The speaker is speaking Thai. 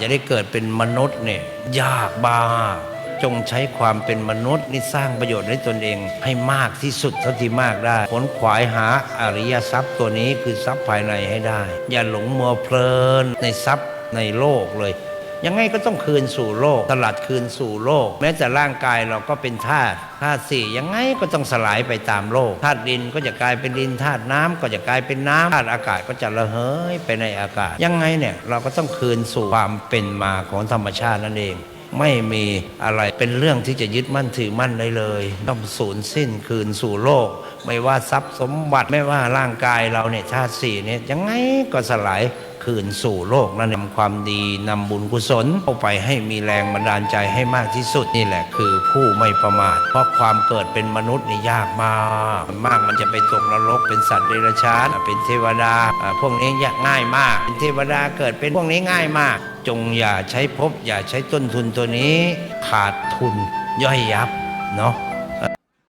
จะได้เกิดเป็นมนุษย์เนี่ยยากบาจงใช้ความเป็นมนุษย์นี่สร้างประโยชน์ให้ตนเองให้มากที่สุดเท่าที่มากได้ผลขวายหาอริยทรัพย์ตัวนี้คือทรัพย์ภายในให้ได้ อย่าหลงมัวเพลินในทรัพย์ในโลกเลย ยังไงก็ต้องคืนสู่โลกตลาดคืนสู่โลก แม้แต่ร่างกายเราก็เป็นธาตุธาตุสี่ยังไงก็ต้องสลายไปตามโลกธาตุดินก็จะกลายเป็นดินธาตุน้ำก็จะกลายเป็นน้ำธาตุอากาศก็จะระเหยไปในอากาศ ยังไงเนี่ยเราก็ต้องคืนสู่ความเป็นมาของธรรมชาตินั่นเองไม่มีอะไรเป็นเรื่องที่จะยึดมั่นถือมั่นได้เลย ต้องสูญสิ้นคืนสู่โลก ไม่ว่าทรัพย์สมบัติไม่ว่าร่างกายเราเนี่ยธาตุสี่เนี่ยยังไงก็สลาย คืนสู่โลกนั่นนำความดีนำบุญกุศลเข้าไปให้มีแรงบันดาลใจให้มากที่สุดนี่แหละคือผู้ไม่ประมาท เพราะความเกิดเป็นมนุษย์นี่ยากมาก มากมันจะไปตกนรกเป็นสัตว์เดรัจฉานเป็นเทวดา พวกนี้ยากง่ายมาก เป็นเทวดาเกิดเป็นพวกนี้ง่ายมาก จงอย่าใช้ภพอย่าใช้ต้นทุนตัวนี้ ขาดทุนย่อยยับเนาะ